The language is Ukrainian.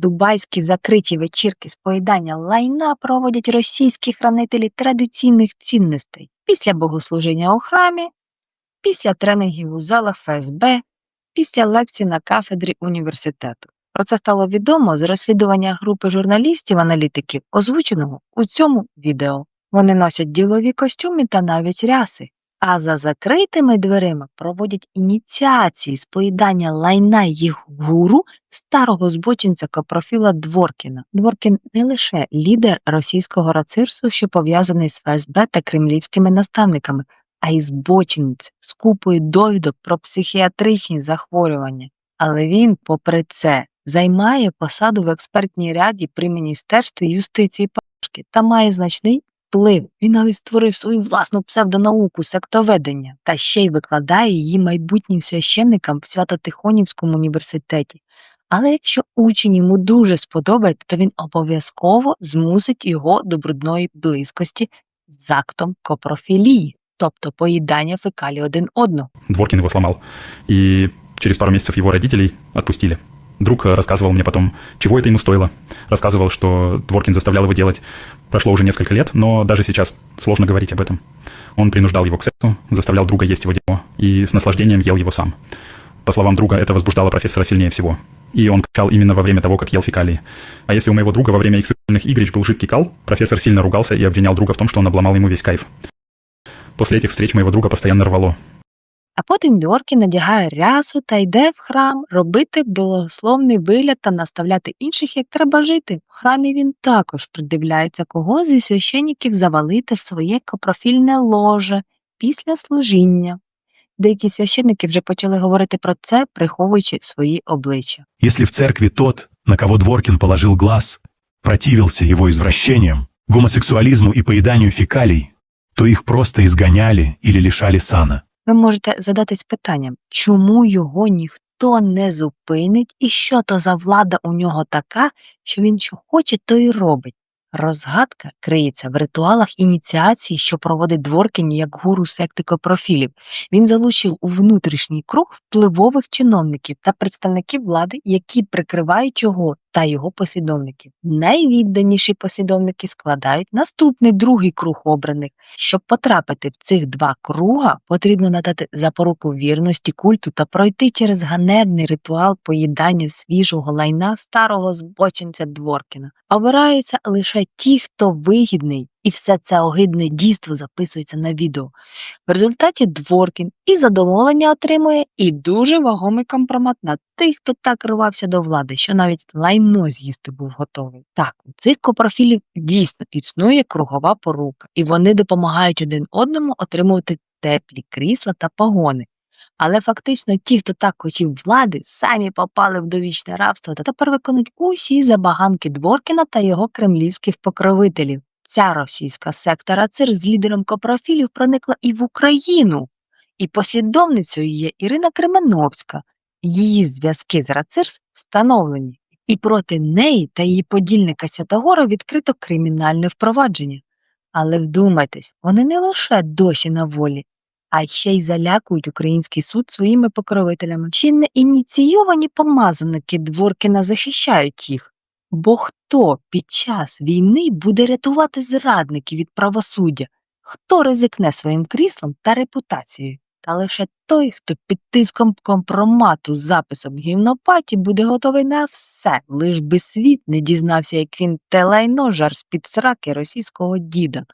Дубайські закриті вечірки з поїдання лайна проводять російські хранителі традиційних цінностей після богослужіння у храмі, після тренінгів у залах ФСБ, після лекцій на кафедрі університету. Про це стало відомо з розслідування групи журналістів-аналітиків, озвученого у цьому відео. Вони носять ділові костюми та навіть ряси, а за закритими дверима проводять ініціації з поїдання лайна їх гуру старого збочинця Копрофіла Дворкіна. Дворкін не лише лідер російського рацирсу, що пов'язаний з ФСБ та кремлівськими наставниками, а й збочинець з купою довідок про психіатричні захворювання. Але він, попри це, займає посаду в експертній раді при Міністерстві юстиції Пашки та має значний вплив. Він навіть створив свою власну псевдонауку сектоведення та ще й викладає її майбутнім священникам в Свято-Тихонівському університеті. Але якщо учень йому дуже сподобається, то він обов'язково змусить його до брудної близькості з актом копрофілії, тобто поїдання фекалій один одного. Дворкин его сломал. И через пару месяцев его родителей отпустили. Друг э, рассказывал мне потом, чего это ему стоило. Рассказывал, что Дворкин заставлял его делать. Прошло уже несколько лет, но даже сейчас сложно говорить об этом. Он принуждал его к сексу, заставлял друга есть его дерьмо и с наслаждением ел его сам. По словам друга, это возбуждало профессора сильнее всего. И он кричал именно во время того, как ел фекалии. А если у моего друга во время их сексуальных игрищ был жидкий кал, профессор сильно ругался и обвинял друга в том, что он обломал ему весь кайф. После этих встреч моего друга постоянно рвало. А потім Дьоркін надягає рясу та йде в храм робити богословний вигляд та наставляти інших, як треба жити. В храмі він також придивляється, кого зі священників завалити в своє копрофільне ложе після служіння. Деякі священники вже почали говорити про це, приховуючи свої обличчя. Если в церкви тот, на кого Дворкин положил глаз, противился его извращениям, гомосексуализму и поеданию фекалий, то их просто изгоняли или лишали сана. Ви можете задатись питанням, чому його ніхто не зупинить і що то за влада у нього така, що він що хоче, то й робить. Розгадка криється в ритуалах ініціації, що проводить Дворкіні як гуру секти копрофілів. Він залучив у внутрішній круг впливових чиновників та представників влади, які прикривають його та його послідовників. Найвідданіші послідовники складають наступний другий круг обраних. Щоб потрапити в цих два круга, потрібно надати запоруку вірності культу та пройти через ганебний ритуал поїдання свіжого лайна старого збочинця Дворкіна. Обираються лише ті, хто вигідний, і все це огидне дійство записується на відео. В результаті Дворкін і задоволення отримує, і дуже вагомий компромат на тих, хто так рвався до влади, що навіть лайно з'їсти був готовий. Так, у цих копрофілів дійсно існує кругова порука, і вони допомагають один одному отримувати теплі крісла та погони. Але фактично ті, хто так хотів влади, самі попали в довічне рабство та тепер виконують усі забаганки Дворкіна та його кремлівських покровителів. Ця російська секта Рацир з лідером копрофілів проникла і в Україну, і послідовницею є Ірина Кременовська. Її зв'язки з Рацирс встановлені, і проти неї та її подільника Святогора відкрито кримінальне впровадження. Але вдумайтесь, вони не лише досі на волі, а ще й залякують український суд своїми покровителями. Чи не ініційовані помазаники Дворкіна захищають їх? Бо хто під час війни буде рятувати зрадників від правосуддя? Хто ризикне своїм кріслом та репутацією? Та лише той, хто під тиском компромату з записом гімнопаті буде готовий на все, лиш би світ не дізнався, як він те лайно жар з-під сраки російського діда.